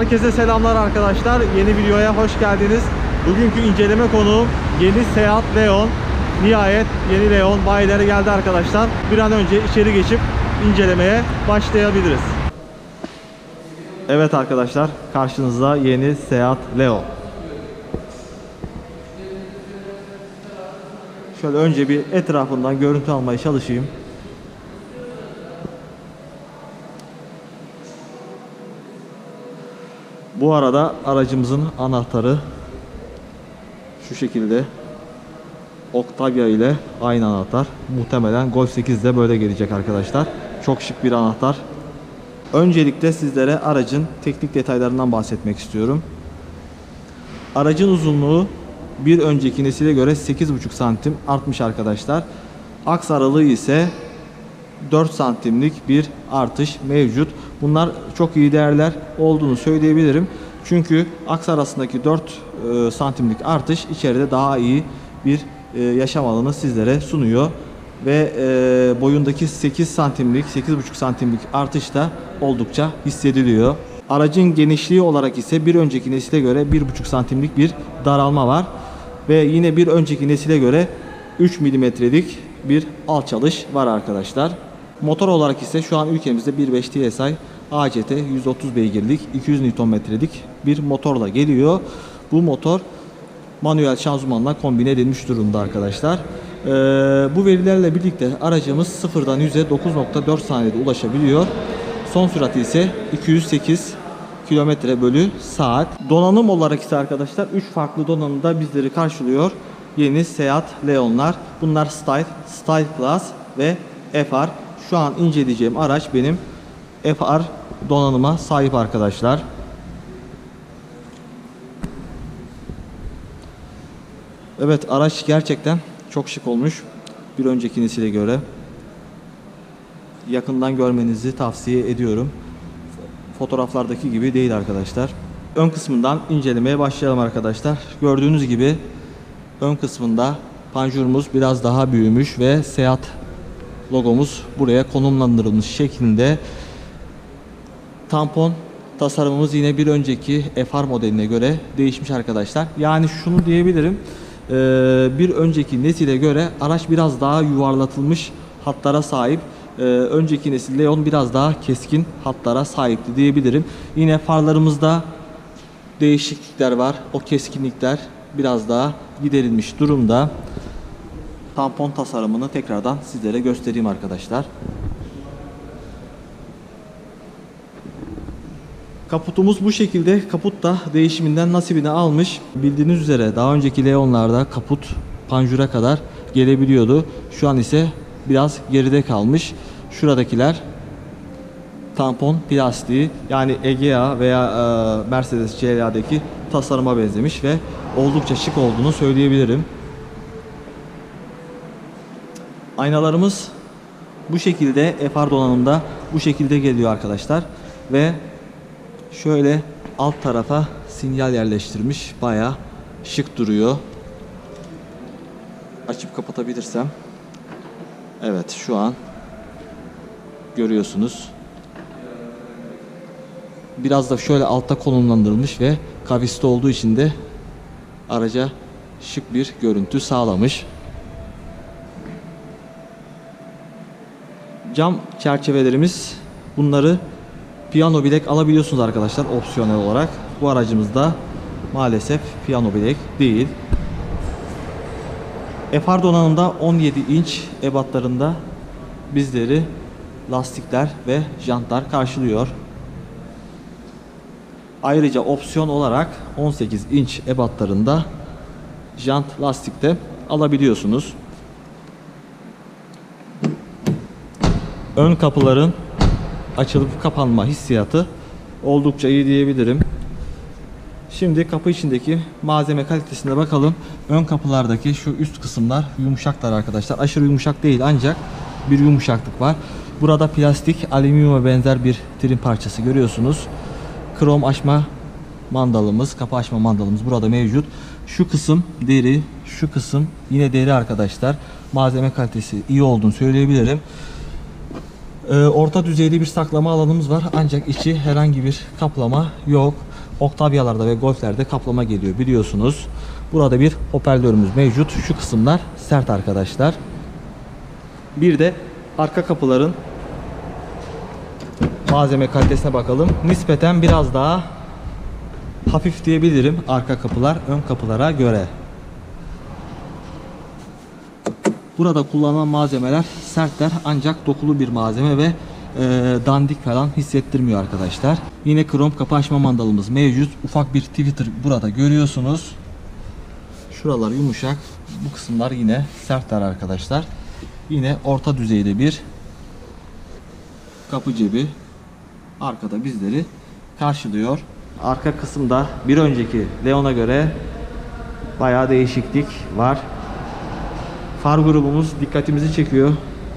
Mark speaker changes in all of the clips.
Speaker 1: Herkese selamlar arkadaşlar. Yeni videoya hoş geldiniz. Bugünkü inceleme konuğum yeni Seat Leon. Nihayet yeni Leon bayilere geldi arkadaşlar. Bir an önce içeri geçip incelemeye başlayabiliriz. Evet arkadaşlar karşınızda yeni Seat Leon. Şöyle önce bir etrafından görüntü almaya çalışayım. Bu arada aracımızın anahtarı şu şekilde Octavia ile aynı anahtar. Muhtemelen Golf 8 de böyle gelecek arkadaşlar. Çok şık bir anahtar. Öncelikle sizlere aracın teknik detaylarından bahsetmek istiyorum. Aracın uzunluğu bir önceki nesile göre 8,5 santim artmış arkadaşlar. Aks aralığı ise 4 santimlik bir artış mevcut. Bunlar çok iyi değerler olduğunu söyleyebilirim. Çünkü aks arasındaki 4 e, santimlik artış içeride daha iyi bir e, yaşam alanı sizlere sunuyor. Ve e, boyundaki 8 santimlik, 8,5 santimlik artış da oldukça hissediliyor. Aracın genişliği olarak ise bir önceki nesile göre 1,5 santimlik bir daralma var. Ve yine bir önceki nesile göre 3 milimetrelik bir alçalış var arkadaşlar. Motor olarak ise şu an ülkemizde 1.5 TSI ACT 130 beygirlik 200 Nm'lik bir motorla geliyor. Bu motor manuel şanzımanla kombine edilmiş durumda arkadaşlar. Ee, bu verilerle birlikte aracımız sıfırdan 100'e 9.4 saniyede ulaşabiliyor. Son sürati ise 208 kilometre bölü saat. Donanım olarak ise arkadaşlar 3 farklı donanımda bizleri karşılıyor. Yeni Seat Leon'lar. Bunlar Style, Style Plus ve FR. Şu an inceleyeceğim araç benim FR donanıma sahip arkadaşlar. Evet araç gerçekten çok şık olmuş. Bir önceki nesile göre. Yakından görmenizi tavsiye ediyorum. Fotoğraflardaki gibi değil arkadaşlar. Ön kısmından incelemeye başlayalım arkadaşlar. Gördüğünüz gibi ön kısmında panjurumuz biraz daha büyümüş ve Seat logomuz buraya konumlandırılmış şeklinde. Tampon tasarımımız yine bir önceki FR modeline göre değişmiş arkadaşlar. Yani şunu diyebilirim. eee, Bir önceki nesile göre araç biraz daha yuvarlatılmış hatlara sahip. Eee, Önceki nesil Leon biraz daha keskin hatlara sahipti diyebilirim. Yine farlarımızda değişiklikler var. O keskinlikler biraz daha giderilmiş durumda. Tampon tasarımını tekrardan sizlere göstereyim arkadaşlar. Kaputumuz bu şekilde. Kaput da değişiminden nasibini almış. Bildiğiniz üzere daha önceki Leon'larda kaput panjura kadar gelebiliyordu. Şu an ise biraz geride kalmış. Şuradakiler tampon plastiği yani Egea veya e, Mercedes CLA'daki tasarıma benzemiş ve oldukça şık olduğunu söyleyebilirim. Aynalarımız bu şekilde FR donanımda bu şekilde geliyor arkadaşlar ve şöyle alt tarafa sinyal yerleştirmiş baya şık duruyor. Açıp kapatabilirsem. Evet şu an görüyorsunuz. Biraz da şöyle altta konumlandırılmış ve kavisli olduğu için de araca şık bir görüntü sağlamış. Cam çerçevelerimiz bunları piyano bilek alabiliyorsunuz arkadaşlar opsiyonel olarak. Bu aracımızda maalesef piyano bilek değil. FR donanımda 17 inç ebatlarında bizleri lastikler ve jantlar karşılıyor. Ayrıca opsiyon olarak 18 inç ebatlarında jant lastikte alabiliyorsunuz. Ön kapıların açılıp kapanma hissiyatı oldukça iyi diyebilirim. Şimdi kapı içindeki malzeme kalitesine bakalım. Ön kapılardaki şu üst kısımlar yumuşaklar arkadaşlar. Aşırı yumuşak değil ancak bir yumuşaklık var. Burada plastik, alüminyuma benzer bir trim parçası görüyorsunuz. Krom açma mandalımız, kapı açma mandalımız burada mevcut. Şu kısım deri, şu kısım yine deri arkadaşlar. Malzeme kalitesi iyi olduğunu söyleyebilirim. Ee, orta düzeyde bir saklama alanımız var ancak içi herhangi bir kaplama yok. Octavia'larda ve Golf'lerde kaplama geliyor biliyorsunuz. Burada bir hoparlörümüz mevcut. Şu kısımlar sert arkadaşlar. Bir de arka kapıların malzeme kalitesine bakalım. Nispeten biraz daha hafif diyebilirim arka kapılar ön kapılara göre. Burada kullanılan malzemeler sertler ancak dokulu bir malzeme ve e, dandik falan hissettirmiyor arkadaşlar. Yine krom kapı açma mandalımız mevcut. Ufak bir Twitter burada görüyorsunuz. Şuralar yumuşak. Bu kısımlar yine sertler arkadaşlar. Yine orta düzeyde bir kapı cebi arkada bizleri karşılıyor. Arka kısımda bir önceki Leon'a göre bayağı değişiklik var. Far grubumuz dikkatimizi çekiyor.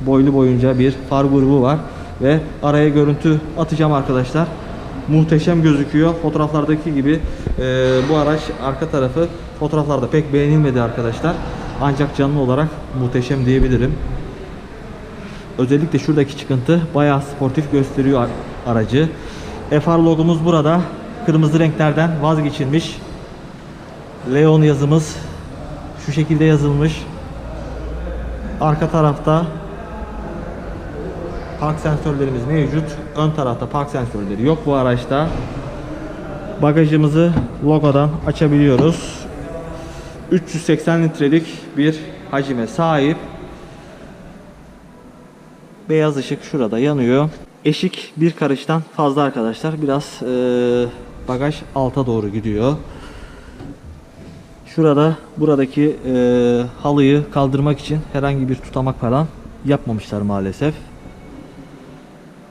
Speaker 1: Boylu boyunca bir far grubu var ve araya görüntü atacağım arkadaşlar. Muhteşem gözüküyor. Fotoğraflardaki gibi e, bu araç arka tarafı fotoğraflarda pek beğenilmedi arkadaşlar. Ancak canlı olarak muhteşem diyebilirim. Özellikle şuradaki çıkıntı bayağı sportif gösteriyor ar- aracı. FR logomuz burada. Kırmızı renklerden vazgeçilmiş. Leon yazımız şu şekilde yazılmış. Arka tarafta park sensörlerimiz mevcut. Ön tarafta park sensörleri yok bu araçta. Bagajımızı logodan açabiliyoruz. 380 litrelik bir hacime sahip. Beyaz ışık şurada yanıyor. Eşik bir karıştan fazla arkadaşlar. Biraz eee, bagaj alta doğru gidiyor. Şurada buradaki eee, halıyı kaldırmak için herhangi bir tutamak falan yapmamışlar maalesef.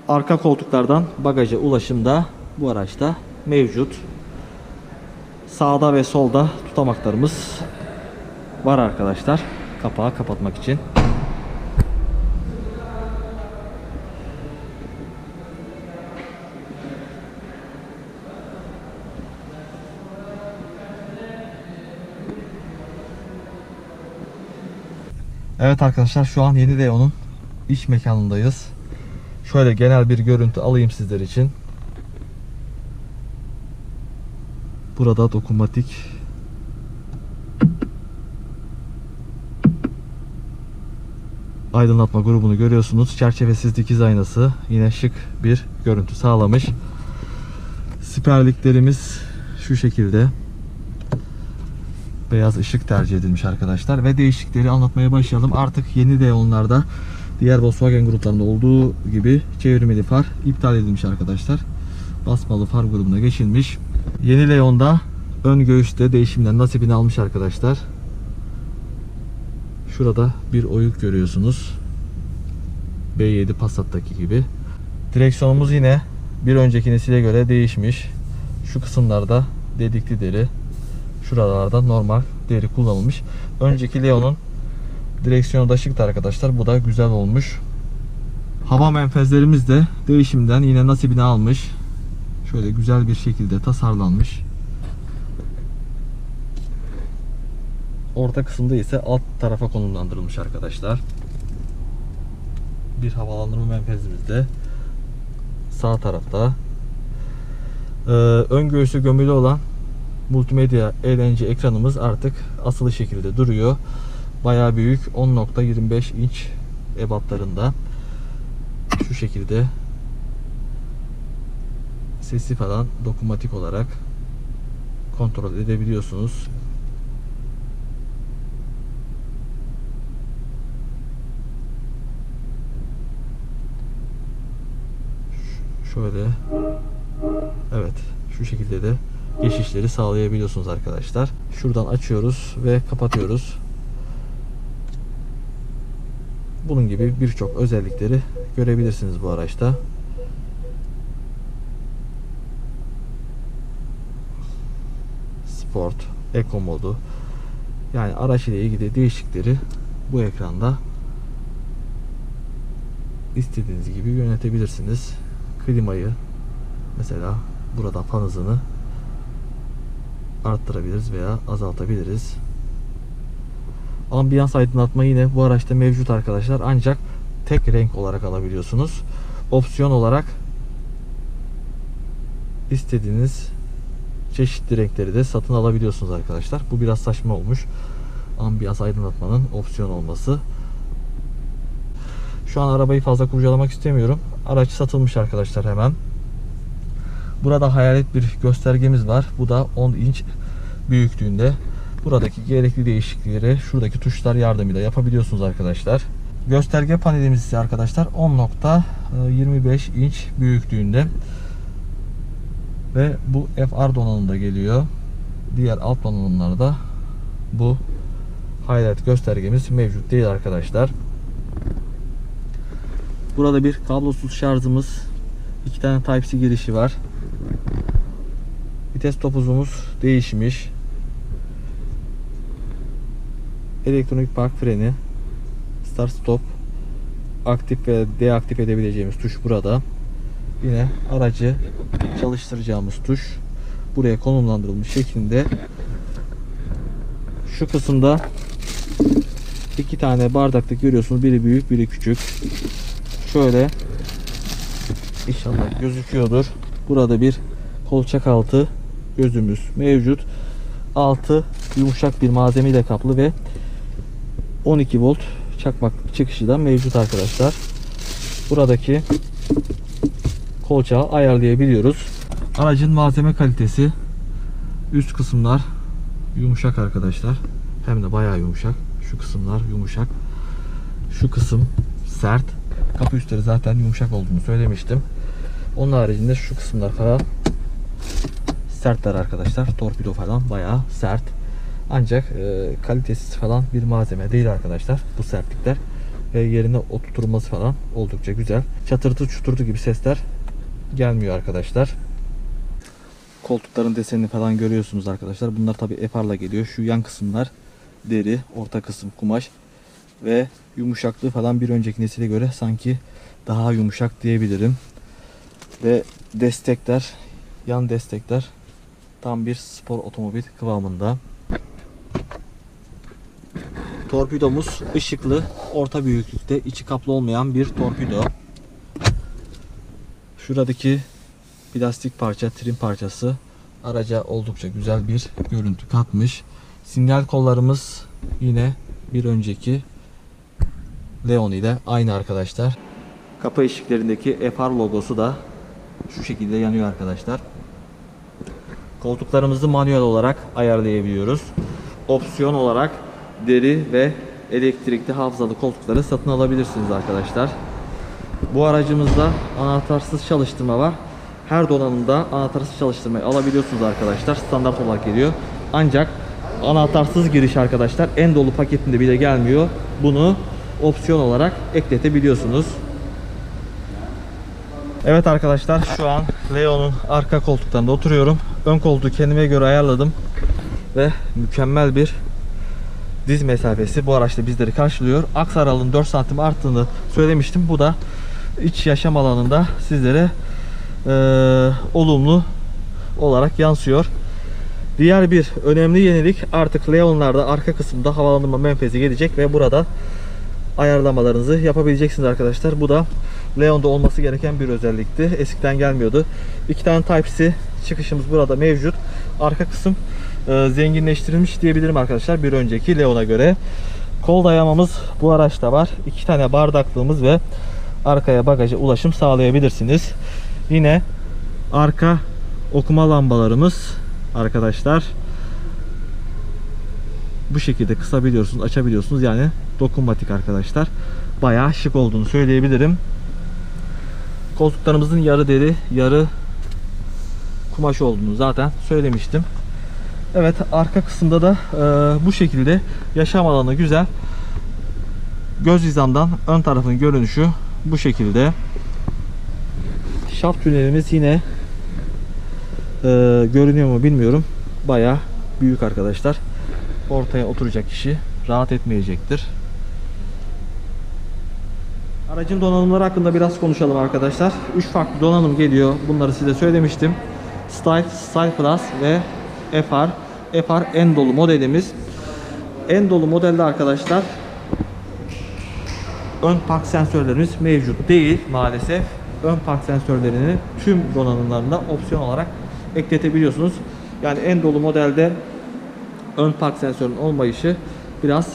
Speaker 1: Arka koltuklardan bagaja ulaşım da bu araçta mevcut. Sağda ve solda tutamaklarımız var arkadaşlar. Kapağı kapatmak için. Evet arkadaşlar şu an Yeni Leon'un iç mekanındayız. Şöyle genel bir görüntü alayım sizler için. Burada dokunmatik aydınlatma grubunu görüyorsunuz. Çerçevesiz dikiz aynası yine şık bir görüntü sağlamış. Siperliklerimiz şu şekilde beyaz ışık tercih edilmiş arkadaşlar ve değişiklikleri anlatmaya başlayalım. Artık yeni de onlarda diğer Volkswagen gruplarında olduğu gibi çevirmeli far iptal edilmiş arkadaşlar. Basmalı far grubuna geçilmiş. Yeni Leon'da ön göğüste değişimden nasibini almış arkadaşlar. Şurada bir oyuk görüyorsunuz. B7 Passat'taki gibi. Direksiyonumuz yine bir önceki nesile göre değişmiş. Şu kısımlarda dedikli deri, şuralarda normal deri kullanılmış. Önceki Leon'un direksiyonu da şıktı arkadaşlar. Bu da güzel olmuş. Hava menfezlerimiz de değişimden yine nasibini almış. Şöyle güzel bir şekilde tasarlanmış. Orta kısımda ise alt tarafa konumlandırılmış arkadaşlar. Bir havalandırma menfezimiz de sağ tarafta. Ee, ön göğsü gömülü olan multimedya eğlence ekranımız artık asılı şekilde duruyor. Bayağı büyük 10.25 inç ebatlarında. Şu şekilde sesi falan dokunmatik olarak kontrol edebiliyorsunuz. Şöyle Evet şu şekilde de geçişleri sağlayabiliyorsunuz arkadaşlar. Şuradan açıyoruz ve kapatıyoruz. Bunun gibi birçok özellikleri görebilirsiniz bu araçta. Sport, Eco modu. Yani araç ile ilgili değişikleri bu ekranda istediğiniz gibi yönetebilirsiniz. Klimayı mesela burada fan hızını arttırabiliriz veya azaltabiliriz. Ambiyans aydınlatma yine bu araçta mevcut arkadaşlar ancak tek renk olarak alabiliyorsunuz. opsiyon olarak istediğiniz çeşitli renkleri de satın alabiliyorsunuz arkadaşlar. Bu biraz saçma olmuş. Ambiyans aydınlatmanın opsiyon olması. Şu an arabayı fazla kurcalamak istemiyorum. Araç satılmış arkadaşlar hemen. Burada hayalet bir göstergemiz var. Bu da 10 inç büyüklüğünde. Buradaki gerekli değişiklikleri şuradaki tuşlar yardımıyla yapabiliyorsunuz arkadaşlar. Gösterge panelimiz ise arkadaşlar 10.25 inç büyüklüğünde. Ve bu FR donanımda geliyor. Diğer alt donanımlarda bu highlight göstergemiz mevcut değil arkadaşlar. Burada bir kablosuz şarjımız, iki tane Type-C girişi var. Vites topuzumuz değişmiş. Elektronik park freni, start stop, aktif ve deaktif edebileceğimiz tuş burada. Yine aracı çalıştıracağımız tuş buraya konumlandırılmış şeklinde. Şu kısımda iki tane bardaklık görüyorsunuz. Biri büyük, biri küçük. Şöyle inşallah gözüküyordur. Burada bir kolçak altı gözümüz mevcut. Altı yumuşak bir malzeme ile kaplı ve 12 volt çakmak çıkışı da mevcut arkadaşlar. Buradaki kolçağı ayarlayabiliyoruz. Aracın malzeme kalitesi üst kısımlar yumuşak arkadaşlar. Hem de bayağı yumuşak. Şu kısımlar yumuşak. Şu kısım sert. Kapı üstleri zaten yumuşak olduğunu söylemiştim. Onun haricinde şu kısımlar falan sertler arkadaşlar. Torpido falan bayağı sert. Ancak e, kalitesiz falan bir malzeme değil arkadaşlar bu sertlikler. Ve yerine oturtulması falan oldukça güzel. Çatırtı çuturtu gibi sesler gelmiyor arkadaşlar. Koltukların desenini falan görüyorsunuz arkadaşlar. Bunlar tabi FR'la geliyor. Şu yan kısımlar deri, orta kısım kumaş ve yumuşaklığı falan bir önceki nesile göre sanki daha yumuşak diyebilirim. Ve destekler, yan destekler tam bir spor otomobil kıvamında. Torpidomuz ışıklı, orta büyüklükte, içi kaplı olmayan bir torpido. Şuradaki plastik parça, trim parçası araca oldukça güzel bir görüntü katmış. Sinyal kollarımız yine bir önceki Leon ile aynı arkadaşlar. Kapı eşiklerindeki FR logosu da şu şekilde yanıyor arkadaşlar. Koltuklarımızı manuel olarak ayarlayabiliyoruz. Opsiyon olarak deri ve elektrikli hafızalı koltukları satın alabilirsiniz arkadaşlar. Bu aracımızda anahtarsız çalıştırma var. Her donanımda anahtarsız çalıştırmayı alabiliyorsunuz arkadaşlar. Standart olarak geliyor. Ancak anahtarsız giriş arkadaşlar en dolu paketinde bile gelmiyor. Bunu opsiyon olarak ekletebiliyorsunuz. Evet arkadaşlar şu an Leo'nun arka koltuklarında oturuyorum. Ön koltuğu kendime göre ayarladım. Ve mükemmel bir diz mesafesi bu araçta bizleri karşılıyor. Aks aralığın 4 santim arttığını söylemiştim. Bu da iç yaşam alanında sizlere e, olumlu olarak yansıyor. Diğer bir önemli yenilik artık Leon'larda arka kısımda havalandırma menfezi gelecek ve burada ayarlamalarınızı yapabileceksiniz arkadaşlar. Bu da Leon'da olması gereken bir özellikti. Eskiden gelmiyordu. İki tane Type-C çıkışımız burada mevcut. Arka kısım e, zenginleştirilmiş diyebilirim arkadaşlar bir önceki Leon'a göre. Kol dayamamız bu araçta var. İki tane bardaklığımız ve arkaya bagaja ulaşım sağlayabilirsiniz. Yine arka okuma lambalarımız arkadaşlar bu şekilde kısabiliyorsunuz, açabiliyorsunuz. Yani dokunmatik arkadaşlar. Bayağı şık olduğunu söyleyebilirim. Koltuklarımızın yarı deri, yarı kumaş olduğunu zaten söylemiştim. Evet, arka kısımda da e, bu şekilde yaşam alanı güzel. Göz hizamdan ön tarafın görünüşü bu şekilde. Şaft tünelimiz yine e, görünüyor mu bilmiyorum. Bayağı büyük arkadaşlar. Ortaya oturacak kişi rahat etmeyecektir. Aracın donanımları hakkında biraz konuşalım arkadaşlar. 3 farklı donanım geliyor. Bunları size söylemiştim. Style, Style Plus ve FR. FR en dolu modelimiz. En dolu modelde arkadaşlar ön park sensörlerimiz mevcut değil maalesef. ön park sensörlerini tüm donanımlarında opsiyon olarak ekletebiliyorsunuz. Yani en dolu modelde ön park sensörünün olmayışı biraz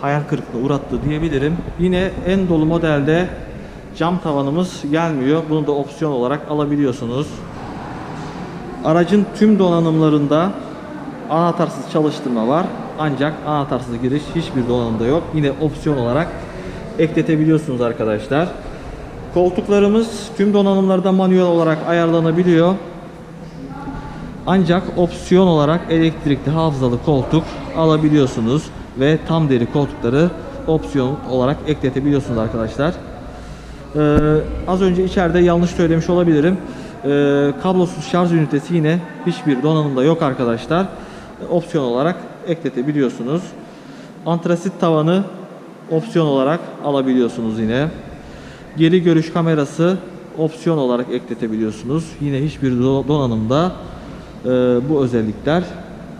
Speaker 1: hayal kırıklığına uğrattı diyebilirim. Yine en dolu modelde cam tavanımız gelmiyor. Bunu da opsiyon olarak alabiliyorsunuz. Aracın tüm donanımlarında anahtarsız çalıştırma var. Ancak anahtarsız giriş hiçbir donanımda yok. Yine opsiyon olarak ekletebiliyorsunuz arkadaşlar. Koltuklarımız tüm donanımlarda manuel olarak ayarlanabiliyor. Ancak opsiyon olarak elektrikli hafızalı koltuk alabiliyorsunuz ve tam deri koltukları opsiyon olarak ekletebiliyorsunuz arkadaşlar. Ee, az önce içeride yanlış söylemiş olabilirim. Ee, kablosuz şarj ünitesi yine hiçbir donanımda yok arkadaşlar. Opsiyon olarak ekletebiliyorsunuz. Antrasit tavanı opsiyon olarak alabiliyorsunuz yine. Geri görüş kamerası opsiyon olarak ekletebiliyorsunuz. Yine hiçbir do- donanımda e, bu özellikler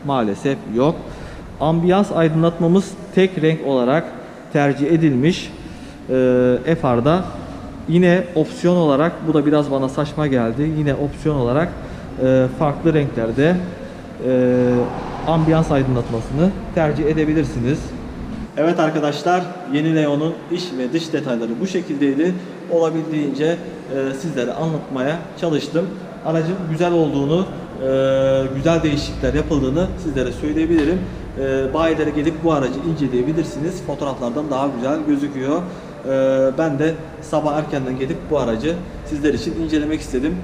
Speaker 1: maalesef yok. Ambiyans aydınlatmamız tek renk olarak tercih edilmiş. E, FR'da yine opsiyon olarak bu da biraz bana saçma geldi. Yine opsiyon olarak e, farklı renklerde e, ambiyans aydınlatmasını tercih edebilirsiniz. Evet arkadaşlar yeni Leon'un iç ve dış detayları bu şekildeydi. Olabildiğince e, sizlere anlatmaya çalıştım. Aracın güzel olduğunu, güzel değişiklikler yapıldığını sizlere söyleyebilirim. E, bayilere gelip bu aracı inceleyebilirsiniz. Fotoğraflardan daha güzel gözüküyor. E, ben de sabah erkenden gelip bu aracı sizler için incelemek istedim.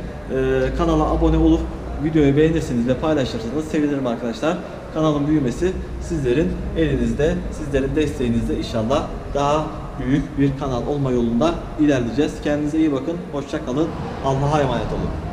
Speaker 1: Kanala abone olup videoyu beğenirsiniz ve paylaşırsanız sevinirim arkadaşlar. Kanalın büyümesi sizlerin elinizde, sizlerin desteğinizde inşallah daha büyük bir kanal olma yolunda ilerleyeceğiz. Kendinize iyi bakın, hoşça kalın, Allah'a emanet olun.